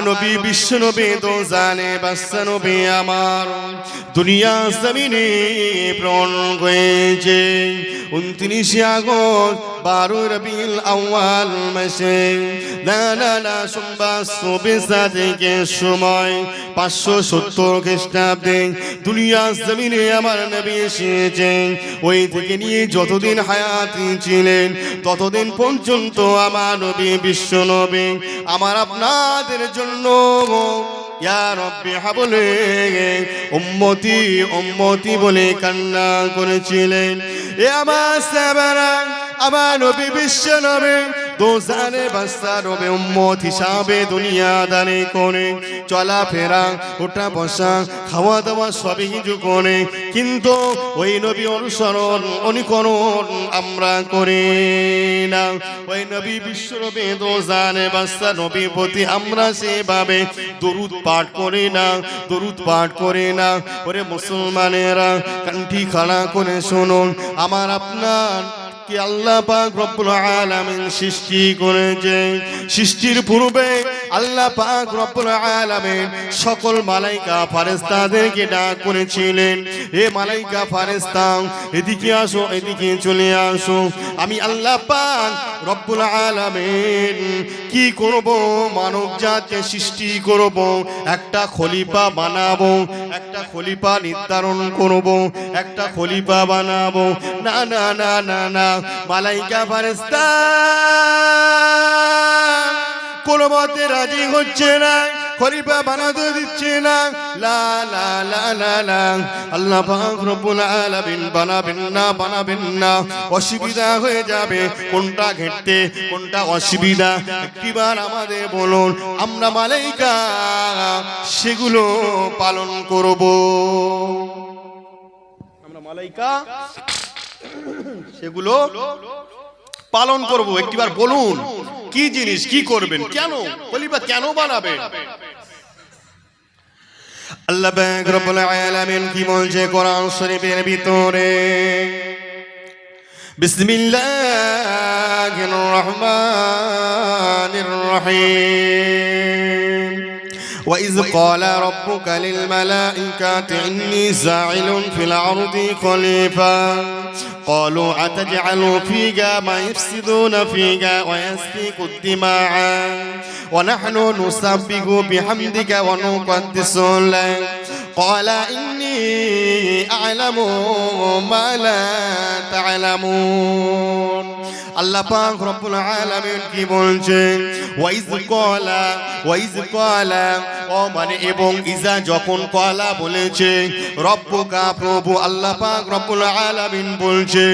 নবী বিশ্ব নবী তো জানে বাচ্চা নবী আমার। দুনিয়া জমিনে প্রাণ হয়েছে উনত্রিশে আগস্ট বারো রবিল আউয়াল মাসে। লালা সোমবার চব্বিশা থেকে সময়। পাঁচশো সত্তর খ্রিস্টাব্দে দুনিয়া জমিনে আমার নবী এসেছেন। ওই থেকে নিয়ে যতদিন হায়াতি ছিলেন, ততদিন পর্যন্ত আমার নবী বিশ্ব নবী। আমার আপনাদের জন্য হাবলে, উম্মতি উম্মতি বলে কান্না করেছিলেন। এ আমার আমার নবী বিশ্ব নবী দোজানে বাস্তা রবে উম্মত হিসাবে দুনিয়া দানে করে চলাফেরা ওটা বসা, খাওয়া দাওয়া সবই কিছু করে কিন্তু ওই নবী অনুসরণ, অনুকরণ আমরা করি না। ওই নবী বিশ্ব নবী দোজানে বাস্তা নবী প্রতি আমরা সেভাবে দরুদ পাঠ করি না, দরুদ পাঠ করে না। ওরে মুসলমানেরা, কান্ঠি খাড়া করে শুনুন, আমার আপনার আল্লাহ পাক রব্বুল আলামিন সৃষ্টি করেছে সৃষ্টির পূর্বে আল্লাহ পাক রব্বুল আলামিন সকল মালাইকা ফারেস্তাদেরকে ডাক করেছিলেন। হে মালাইকা ফারেস্তা এদিকে আসো, এদিকে চলে আসো। আমি আল্লাহ পাক রব্বুল আলামিন কি করব? মানব সৃষ্টি করব, একটা খলিফা বানাবো, একটা খলিফা নির্ধারণ করব, একটা খলিফা বানাবো। না না না না না, মালাইকা ফারেস্তা কোনো মতে রাজি হচ্ছে না, খলিফা বানাতে দিচ্ছে না। লা লা লা লা লা। আল্লাহ পাক রব্বুল আলামিন বানাবেন না বানাবেন না। অসুবিধা হয়ে যাবে কোনটা ঘেটতে কোনটা অসুবিধা। একটিবার আমাদের বলুন, আমরা মালাইকা, সেগুলো পালন করব। আমরা মালাইকা, সেগুলো পালন করব। একটিবার বলুন। কি জিনিস কি করবেন? কেন? বলি বা কেন বানাবে আল্লাহ পাক রব্বুল আলামিন কি বলছে কোরআন শরীফের ভিতরে? বিসমিল্লাহির রহমানির রহিম। وإذ قال ربك للملائكة إني زاعل في الأرض خليفة. قالوا أتجعل فيها ما يفسدون فيها ويسفك الدماء ونحن نسبح بحمدك ونقدس لك. قال إني أعلم ما لا تعلمون. আল্লাহ পাক রব্বুল আলামিন কি বলছেন? ওয়াইজ কলা ওয়াইজ কলা ও মানে এবং ইজা যখন কলা বলেছে, রব্বুকা প্রভু আল্লাহ পাক রব্বুল আলামিন বলছে,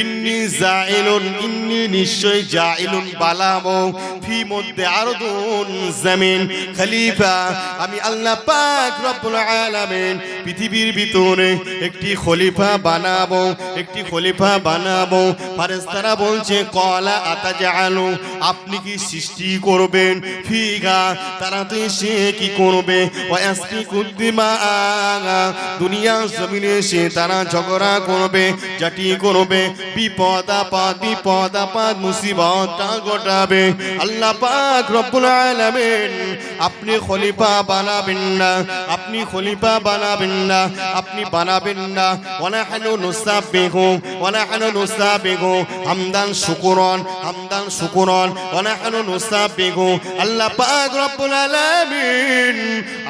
ইন্নি জাইলুন ইন্নি নিশ্চয় জাইলুন বালামো, ফি মধ্যে আরদুন জমিন, খলিফা, আমি আল্লাহ পাক রব্বুল আলামিন পৃথিবীর ভিতরে একটি খলিফা বানাবো, একটি খলিফা বানাবো। ফারেস্তারা বলছে কলা আতাজালু, আপনি কি সৃষ্টি করবেন? ফিগা তারা তো সে কি করবে? দুনিয়া জমিনে সে তারা ঝগড়া করবে, জাটি করবে বিপদ আপদ বিপদ আপদ মুসিবতটা ঘটাবে। আল্লাহ পাক রব্বুল আলামিন, আপনি খলিফা বানাবেন না, আপনি খলিফা বানাবেন না, আপনি বানাবেন না। ওয়ানাহানু নুসাবিহু ওয়ানাহানু নুসাবিহু হামদান শুকুরন, হামদান শুকুরন ওয়ানাহানু নুসাবিহু আল্লাহ পাক রব্বুল আলামিন,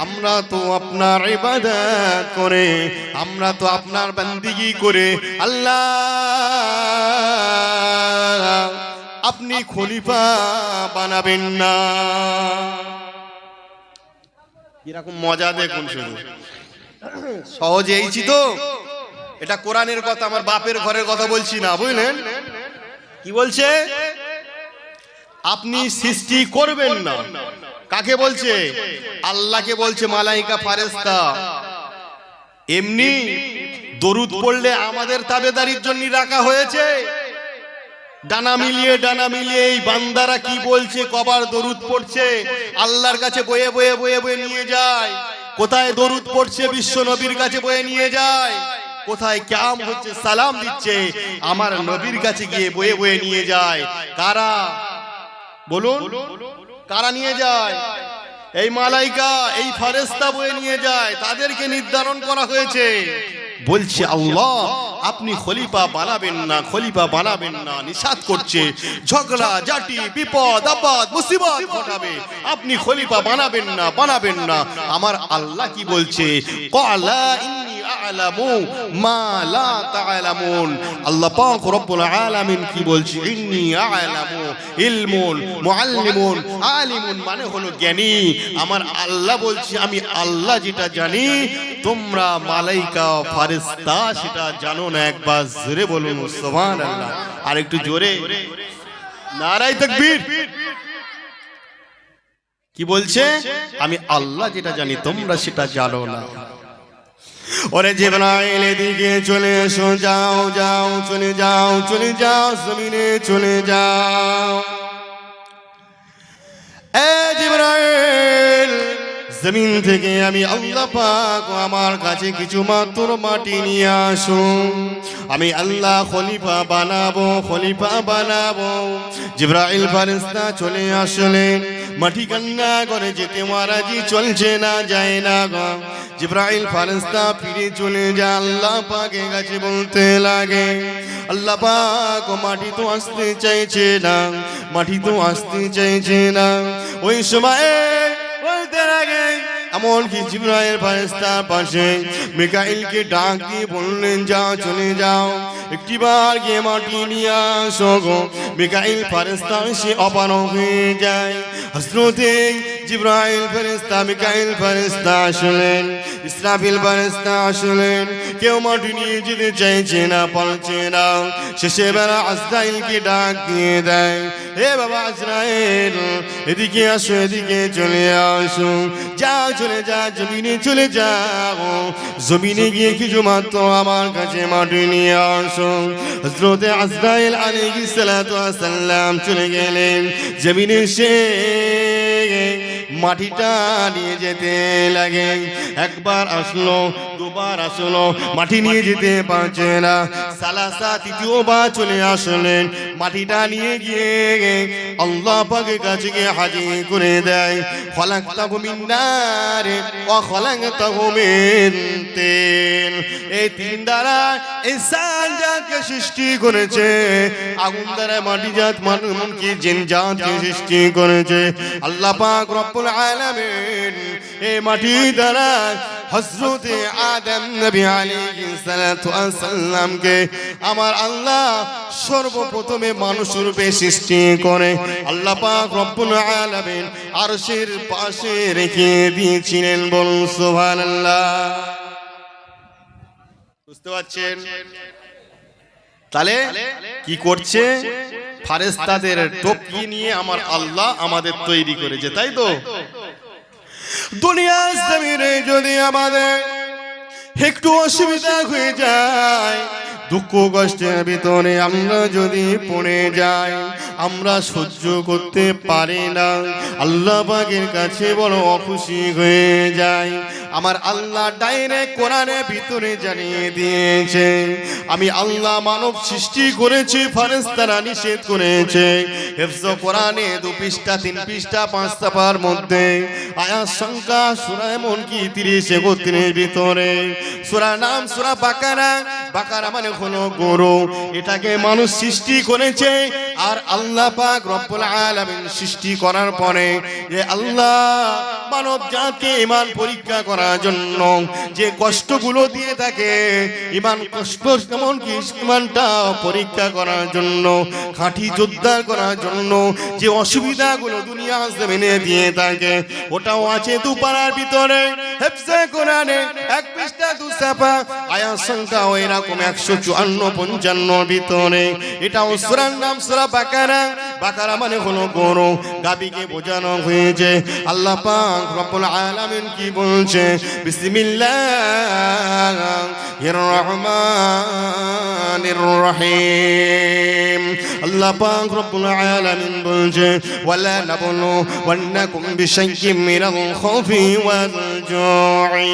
আমরা তো আপনার ইবাদত করে, আমরা তো আপনার বান্দিগি করে, আল্লাহ আপনি খলিফা বানাবেন না। কীরকম মজা দেখুন শুধু। সহজে এইছি তো। এটা কোরআনের কথা, আমার বাপের ঘরের কথা বলছি না, বুঝলেন? কি বলছে? আপনি সৃষ্টি করবেন না। কাকে বলছে? আল্লাহকে বলছে মালাইকা ফারেস্তা এমনি দরুদ পড়লে আমাদের তাবেদারির জন্য রাখা হয়েছে। ডানা মিলিয়ে ডানা মিলিয়ে এই বান্দারা কি বলছে? কবার দরুদ পড়ছে। আল্লাহর কাছে বয়ে বয়ে বয়ে বয়ে নিয়ে যায়। কোথায় দরুদ পড়ছে? বিশ্ব নবীর কাছে বয়ে নিয়ে যায়। কোথায় ক্যাম হচ্ছে, সালাম দিচ্ছে, আমার নবীর কাছে গিয়ে বয়ে বয়ে নিয়ে যায়। কারা? বলুন, কারা নিয়ে যায়? এই মালাইকা, এই ফারেস্তা বয়ে নিয়ে যায়, তাদেরকে নির্ধারণ করা হয়েছে। বলছে, আল্লাহ, আপনি খলিফা বানাবেন না, খলিফা বানাবেন না, নিষাদ করছে, ঝগড়া, জাটি, বিপদ, আপদ, মুসিবত ঘটাবে। আপনি খলিফা বানাবেন না বানাবেন না। আমার আল্লাহ কি বলছে? ক্বালা ইন্নী মানে আমার আল্লাহ বলছে, আমি আল্লাহ যেটা জানি, তোমরা মালাইকা ফারিস্তা সেটা জানো না, একবার জোরে বলুন আর একটু জোরে। নারাই কি বলছে? আমি আল্লাহ যেটা জানি, তোমরা সেটা জানো না। ওরে জিব্রাইল এদিকে চলে এসো যাও যাও চলে যাও চলে যাও জমিনে চলে যাও। জমিন থেকে আমি আল্লাহ পাক আমার কাছে কিছু মাত্র মাটি নিয়ে আসুন। আমি আল্লাহ খলিফা বানাবো খলিফা বানাবো। জিব্রাইল ফারিস্তা চলে আসলেন। মাটি কান্না করে যেতে মহারাজি চলছে না, যায় না গো। জিব্রাইল ফারিস্তা ফিরে চলে যায়, আল্লাহ পাকে কাছে বলতে লাগে, আল্লাহ পাক মাটি তো আসতে চাইছে না, মাটি তো আসতে চাইছে না। ওই সময় বলতে লাগে এমনকি জিব্রাইল ফারেস্তার পাশে মিকাইলকে ডাক দিয়ে বললেন, যাও, চলে যাও। একটিবার গিয়ে মাটি নিয়ে আসো গো। মিকাইল ফারিস্তা সে অপার হয়ে যায়। হসরতে জিব্রাইল ফারিস্তা মিকাইল ফারিস্তা আসলেন, ইসরাফিল ফারিস্তা আসলেন। কেউ মাটি নিয়ে যেতে চাইছে না, পারছে না। শেষে বেলা আজরাইলকে ডাক দিয়ে দেয় হে বাবা আজরাইল, এদিকে আসো, এদিকে চলে আসো। যাও, চলে যা, জমিনে চলে যাও। জমিনে গিয়ে কিছু মাত্র আমার কাছে মাটি নিয়ে আসো। হজরতে আজরাইল ওয়াস সালাম চলে গেলেন। জমিনে সে মাটিটা নিয়ে যেতে লাগে। একবার আসলো দুবার আসলো, মাটি নিয়ে যেতে পারছে না। সালাসা তৃতীয়বার চলে আসলেন, মাটিটা নিয়ে গিয়ে আল্লাহ পাকের কাছে গিয়ে হাজির করে দেয়। খলাক্তাহু মিন নার ওয়া খলাক্তাহু মিন তিন এই তিন দ্বারা ইনসান জাতকে সৃষ্টি করেছে, আগুন দ্বারা মাটি জাত মানুষকে জিন জাতকে সৃষ্টি করেছে। আল্লাহ পাক রব্বুল আলামিন এই মাটি দ্বারা হযরতে আদম নবী আলাইহিস সালাতু ওয়াস সালামকে আমার আল্লাহ সর্বপ্রথমে মানুষ রূপে সৃষ্টি করে। আল্লাহ পাক রব্বুল আলামিন আরশের পাশে রেখে দিয়েছিলেন। বলুন সুবহানাল্লাহ। বুঝতে পারছেন? তাহলে কি করছে? ফারেস্তাদের টপকি নিয়ে আমার আল্লাহ আমাদের তৈরি করেছে, তাই তো? দুনিয়া জমিনে যদি আমাদের একটু অসুবিধা হয়ে যায়, দুঃখ কষ্টের ভিতরে আমরা যদি পড়ে যাই, আমরা সহ্য করতে পারি না। আল্লাহ পাকের কাছে বড় অখুশি হয়ে যায় আমার আল্লাহ ডাইরেক্ট কোরআনের ভিতরে জানিয়ে দিয়েছে। আমি আল্লাহ মানব সৃষ্টি করেছি ফারেস্তারা নিষেধ করেছে। হেফজ কোরআনে দু পৃষ্ঠা, তিন পৃষ্ঠা, পাঁচ চাপার মধ্যে। আয়াত সংখ্যা, সুরা এমন কি? তিরিশ, একত্রিশ ভিতরে। সুরা নাম, সুরা বাকারা। বাকারা মানে হলো গরু। এটাকে মানুষ সৃষ্টি করেছে আর আল্লাহ পাক রব্বুল আলামিন সৃষ্টি করার পরে যে আল্লাহ মানব জাতকে ইমান পরীক্ষা করার জন্য যে কষ্টগুলো দিয়ে থাকে, ইমান কষ্ট কেমন কি ইমানটা পরীক্ষা করার জন্য, খাঁটি যোদ্ধা করার জন্য যে অসুবিধাগুলো দুনিয়া জমিনে দিয়ে থাকে, ওটাও আছে দুপাড়ার ভিতরে। হেফজে কোরআনে এক দু সংখ্যা এরকম একশো চুয়ান্ন ভিতরে। এটাও নাম বাকারা। বাকারা মানে বোঝানো হয়েছে। আলামিন কি বলছে? বিসমিল্লাহির রহমানির রহিম আল্লাহ পাক রব্বুল আলামিন বলছে ওয়ালা নাবলু ওয়ান্নাকুম বিশাইয়্যিম মিনাল খাউফি ওয়াল জু'i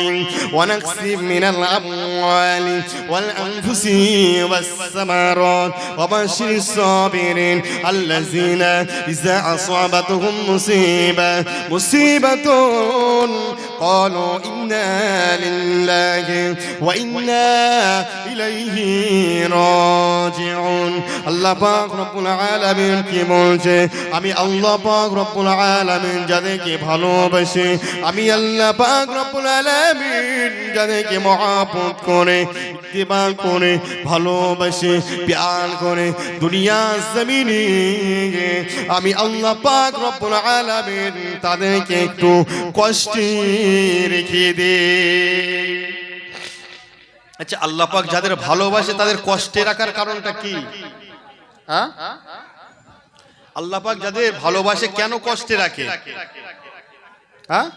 ওয়া নাকসিব মিনাল আমওয়ালি ওয়াল আনফুসি ওয়াস সামারাত ওয়া বাশশিরিস সাবিরিন আল্লাযী الذين إذا أصابتهم مصيبة مصيبة قالوا إنا لله وإنا إليه راجعون আল্লাহ পাক রব্বুল আলামিন কি বলছে আমি আল্লাহ পাক রব্বুল আলামিন যাদেরকে ভালোবাসি আমি আল্লাহ পাক রব্বুল আলামিন যাদেরকে মহাপত করে ইত্তেবা করে ভালোবাসে প্যার করে দুনিয়া জমিনে। আমি আল্লাহ পাক রব্বুল আলামিন তাদেরকে একটু কষ্টে রেখে দে। আচ্ছা আল্লাহ পাক যাদের ভালোবাসে তাদের কষ্টে রাখার কারণটা কি? হ্যাঁ আল্লাহ পাক যাদের ভালোবাসে কেন কষ্টে রাখে? হ্যাঁ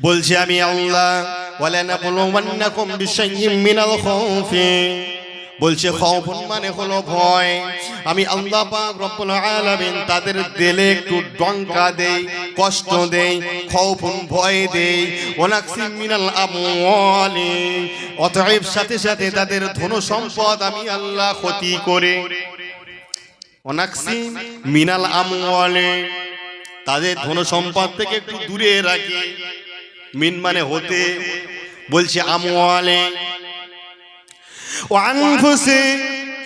বলছি আমি আল্লাহ ওয়ালানা বলওয়ান্নাকুম বিশাইয়্যিম মিনাল খাউফি বলছে খৌফুন মানে হলো ভয়। আমি আল্লাহ পাক রব্বুল আলামিন তাদের দিলে একটু ডঙ্কা দেই, কষ্ট দেই খৌফুন ভয় দেই। ওনাকসিম মিনাল আমওয়ালি। অতএব সাথে সাথে তাদের ধন সম্পদ আমি আল্লাহ ক্ষতি করে। অনাকসিম মিনাল আমওয়ালে। তাদের ধন সম্পদ থেকে একটু দূরে রাখি। মিন মানে হতে বলছে আমওয়ালে। ও আনফুসে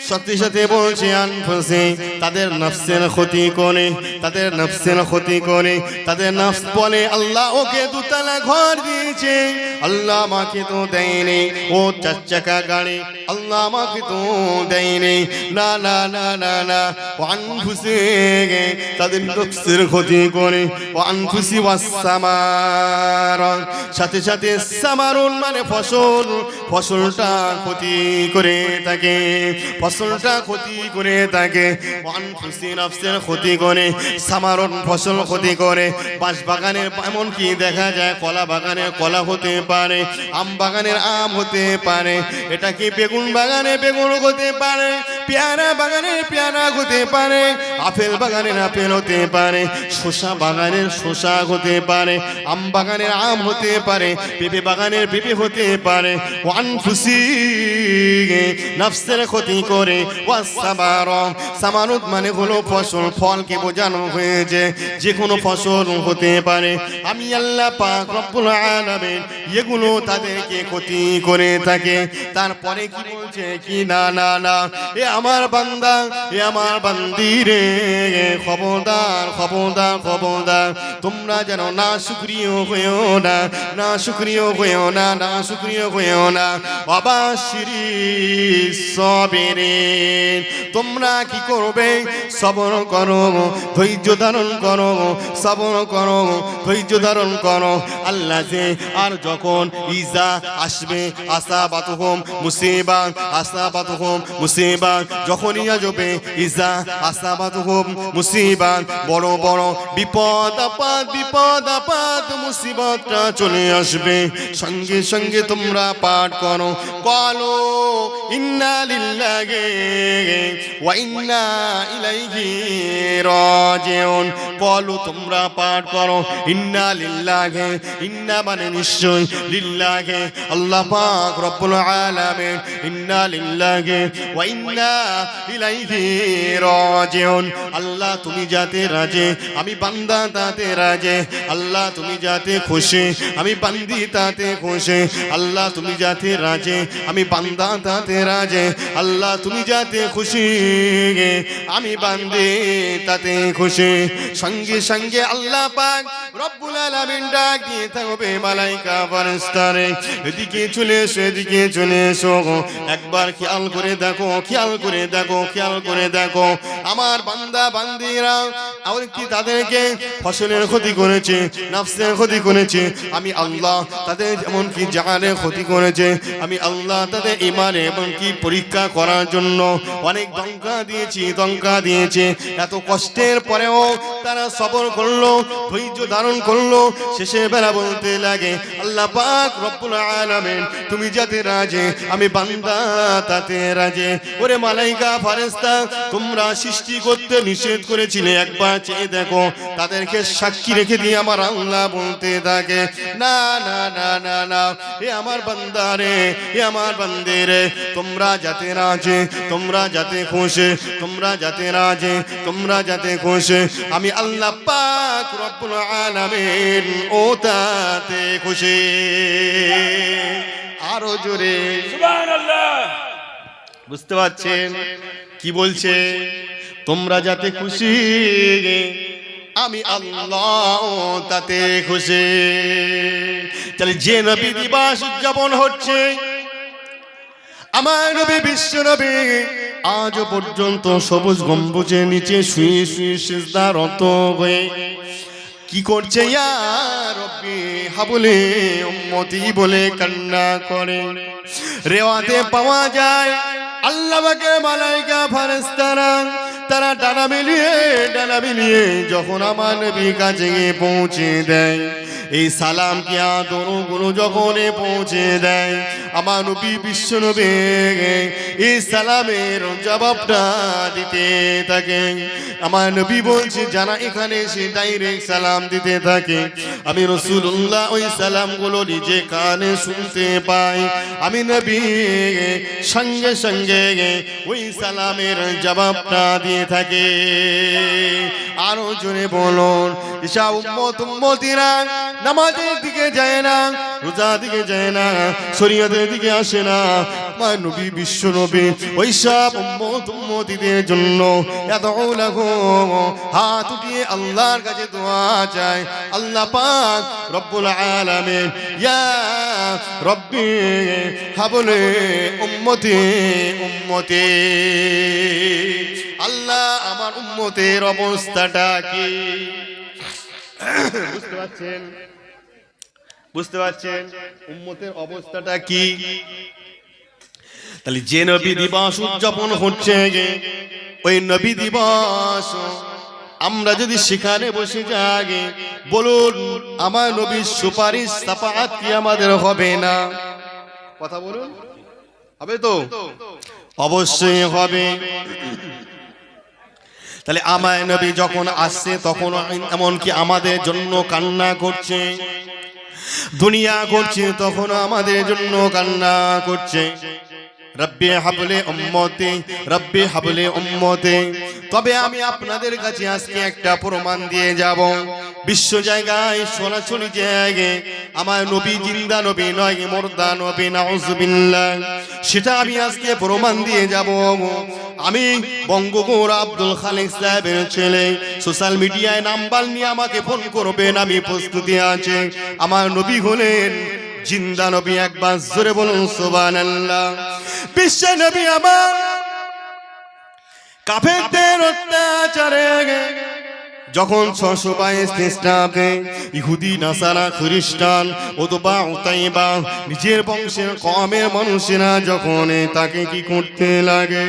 সাথে সাথে বলছে, আনফুসে, তাদের নফসের ক্ষতি করে, তাদের নফসের ক্ষতি করে, তাদের নফস বলে আল্লাহ ওকে দুতলা ঘর দিয়েছে। আল্লাহ আমাকে তো দেয়নি, ও চার চাকা গাড়ি। আল্লাহ আমাকে তো দেয়নি। না না না না না, ও আনফুসে তাদের নফসের ক্ষতি করে, ও আনফুসি ওয়াসামার সাথে সাথে সামারুন মানে ফসল, ফসলটা ক্ষতি করে থাকে। ফসলটা ক্ষতি করে নফসের ক্ষতি করে, সামারণ ফসল ক্ষতি করে। বাঁশ বাগানের এমন কি দেখা যায় কলা বাগানের কলা হতে পারে, আম বাগানের আম হতে পারে। এটা কি বেগুন বাগানে বেগুন হতে পারে, পেয়ারা বাগানে পেয়ারা হতে পারে, আপেল বাগানের আপেল হতে পারে, শসা বাগানের শসা হতে পারে, আম বাগানের আম হতে পারে, পেঁপে বাগানের পেঁপে হতে পারে। ওয়ান খুশি নফসের ক্ষতি করে ওয়াসাবার সামানুত মানে হলো ফসল, ফলকে বোঝানো হয়েছে। যে কোনো ফসল হতে পারে। আমি আল্লাহ পাক এগুলো তাদেরকে ক্ষতি করে থাকে। তারপরে কি বলছে? কি? না না না। এ আমার বান্দা, এ আমার বান্দিরে খবরদার খবরদার খবরদার। তোমরা যেন না সুক্রিয় হয়েও না না সুক্রিয় হয়েও না না সুক্রিয় হয়েও না। বাবা শ্রী সবেরে তোমরা কি করবে? সবর করো, ধৈর্য ধারণ করো, সবর করো, ধৈর্য ধারণ করো। আল্লাহ যে আর যখন ইজা আসবে আসা বাতুহম মুসিবা আসা বাতুহম মুসিবা যখনই আসবে ইজা আসা বাতুহম মুসিবা বড় বড় বিপদ আপাত বিপদ আপাত মুসিবতটা চলে আসবে। সঙ্গে সঙ্গে তোমরা পাঠ করো। কলো, ইন্না লিল্লাহি ইলাইহি রাজিউন। কলো তোমরা পাঠ করো, ইন্না ইন্না মানে নিশ্চয় আল্লাহ পাক রব্বুল আলামিন, ইন্না লিল্লাহি ইলাইহি রাজিউন। আল্লাহ, তুমি যাতে রাজে, আমি বান্দা তাতে রাজে, আল্লাহ, তুমি যাতে খুশি, আমি বান্দি তাতে খুশি, আল্লাহ, তুমি যাতে রাজে, আমি বান্দা তাতে রাজে, আল্লাহ তুমি যাতে খুশি আমি বান্দি তাতে খুশি। সঙ্গে সঙ্গে আল্লাহ পাক রব্বুল আলামিন ডাক দিয়ে থাকবে মালাইকা ফারেস্তারে এদিকে চলে এসো, এদিকে চলে এসো একবার খেয়াল করে দেখো, খেয়াল করে দেখো, খেয়াল করে দেখো। আমার বান্দা, বান্দিরা আর কি তাদেরকে ফসলের ক্ষতি করেছে, নাফসের ক্ষতি করেছে? আমি আল্লাহ তাদের যেমন কি জাহানের ক্ষতি করেছে। আমি আল্লাহ তাদের ইমানে এবং কি পরীক্ষা করার জন্য অনেক দঙ্কা দিয়েছি, দঙ্কা দিয়েছে। এত কষ্টের পরেও তারা সবর করল, ধৈর্য ধারণ করল শেষে বেলা বলতে লাগে, আল্লাহ পাক রব্বুল আলামিন, তুমি যাতে রাজে, আমি বান্দা তাতে রাজে। ওরে মালাইকা ফারেস্তা তোমরা সৃষ্টি করতে নিষেধ করেছিলে, একবার চেয়ে দেখো, তাদেরকে সাক্ষী রেখে দিয়ে আমার আল্লাহ বলতে থাকে, না না না না না, এ আমার বান্দারে এ আমার বান্দেরে তোমরা যাতে রাজে তোমরা যাতে খুশে তোমরা যাতে রাজে তোমরা যাতে খুশে। আমি আল্লাহ পাক রব্বুল আলামিন ও তাতে খুশি। আরও জোরে। সুবহানাল্লাহ। বুঝতে পারছেন? কি বলছে? তোমরা যাতে খুশি আমি আল্লাহ তাতে খুশি। তাহলে যে নবী দিবস উদযাপন হচ্ছে আমার নবী বিশ্ব নবী, আজ পর্যন্ত সবুজ গম্বুজের নিচে শুয়ে শুয়ে সিজদারত হয়ে। কি করছে হাবলে উম্মতি বলে কান্না করে। রেওয়াতে পাওয়া যায় আল্লাহকে, মালাইকা ফারেস্তারা তারা ডানা মিলিয়ে ডানা মিলিয়ে যখন আমার নবী কাছে পৌঁছে দেয়, এই সালাম কি আদরগুলো যখন পৌঁছে দেয়? আমার নবী বিশ্ব নবী এই সালামের জবাবটা দিতে থাকে। আমার নবী বলছে, যারা এখানে এসে ডাইরেক্ট সালাম দিতে থাকে, আমি রসুল্লাহ ওই সালামগুলো নিজে কানে শুনতে পাই। আমি নবী সঙ্গে সঙ্গে ওই সালামের জবাবটা দিয়ে থাকে। আরও জোরে বলুন, ঈশা উম্মত উম্মতিরা নামাজের দিকে যায় না, রোজার দিকে যায় না, শরীয়তের দিকে আসে না। মা নবী, বিশ্ব নবী, ওই সব উম্মত, উম্মতিদের জন্য এত হাত উঠিয়ে আল্লাহর কাছে দোয়া চায় আল্লাহ পাক রব্বুল আলামিন, ইয়া রব্বি হাবলে উম্মতি উম্মতি। আল্লাহ আমার উম্মতের অবস্থাটা কি? বুঝতে পারছেন? বুঝতে পারছেন? উম্মতের অবস্থাটা কি? তাহলে যে নবী দিবস উদযাপন হচ্ছে ওই নবী দিবস আমরা যদি সেখানে বসে যাগে বলুন আমার নবীর সুপারিশ সাফাত কি আমাদের হবে না। কথা বলুন? হবে তো? অবশ্যই হবে। তাহলে আমার নবী যখন আসছে তখন এমনকি আমাদের জন্য কান্না করছে। দুনিয়া করছে তখন আমাদের জন্য কান্না করছে। রব্বি হাবলে উম্মতে, রব্বি হাবলে উম্মতে। তবে আমি আপনাদের কাছে আজকে একটা প্রমাণ দিয়ে যাব। বিশ্ব জায়গায় সরাসরি জায়গায় আমার নবী জিন্দা নবী নয় মোরদা নবী নাউজুবিল্লাহ সেটা আমি আজকে প্রমাণ দিয়ে যাব। আমি বঙ্গগৌর আব্দুল খালেক সাহেবের ছেলে, সোশ্যাল মিডিয়ায় নাম্বার নিয়ে আমাকে ফোন করবেন, আমি প্রস্তুতি আছে। আমার নবী হলেন জিন্দা নবী একবার জোরে বলুন সুবহানাল্লাহ। বিশ্ব নবী আমার। কাফেরদের অত্যাচারে যখন ছশো বাইশ ইহুদি, নাসারা, খ্রিস্টান অথবা ওতাইবা নিজের বংশের কমের মানুষেরা যখন তাকে কি করতে লাগে,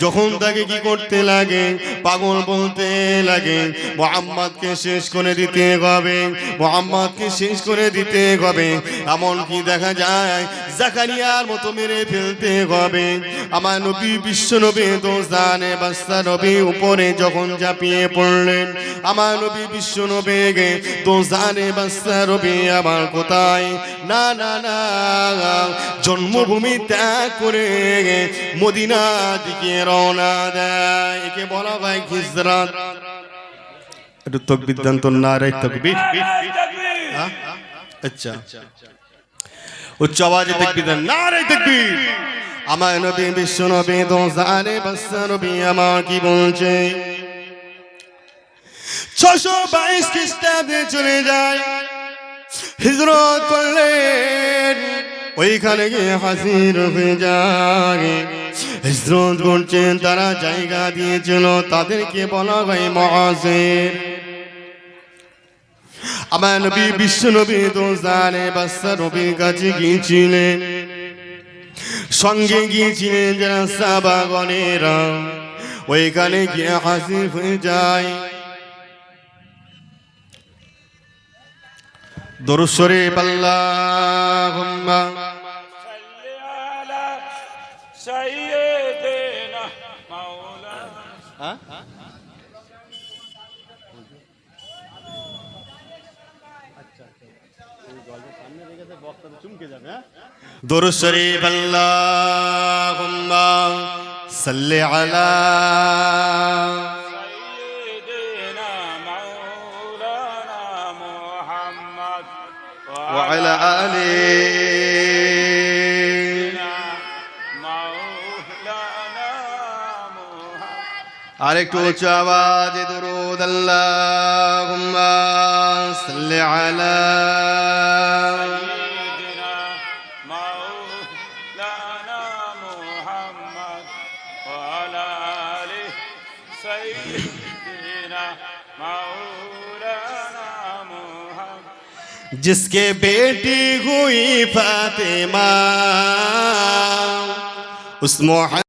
যখন তাকে কি করতে লাগে, পাগল বলতে লাগে, মোহাম্মদকে শেষ করে দিতে হবে, মোহাম্মদকে শেষ করে দিতে হবে, এমন কি দেখা যায়, জাকারিয়ার মতো মেরে ফেলতে হবে। আমার নবী, বিশ্ব নবী দোস্তানে বাস্তা নবী উপরে যখন ঝাঁপিয়ে পড়লেন আমার নবী বিশ্ব নবী গে জানে বাস্তা নবী আমার কোথায়? না না না, জন্মভূমি ত্যাগ করে মদিনা দিকে রওনা দেয়। একে বলা ভাই খিজরাত একটু তকবির দেন তো, না রে, তকবির। তাকবীর হ্যাঁ? আচ্ছা। উচ্চ আওয়াজে দেখবি দেন, না রে দেখবি আমার নবী বিশ্ব নবী দোজানে বাস নবী আমার কি বলছে। ছশো বাইশ খ্রিস্টাব্দে চলে যায়। হিজরত করলেন ওইখানে গিয়ে হাসির হয়ে যায়। হিজরত করছেন তারা জায়গা দিয়েছিল, তাদেরকে বলা হয় মহাসের আমার নবী বিশ্ব নবী জানে বাচ্চা নবীর কাছে গিয়েছিলেন। সঙ্গে গিয়েছিলেন যারা সাবাগনেরা ওইখানে গিয়ে হাসির হয়ে যায়। দরুদ শরীফ আল্লাহুম্মা। সাল্লি আলা আলা وعلى آله مولانا محمد আরেকটু উচ্চ আওয়াজে দরুদ আল্লাহুম্ম সাল্লি আলা जिसके बेटी हुई फातिमा उस मोहम्मद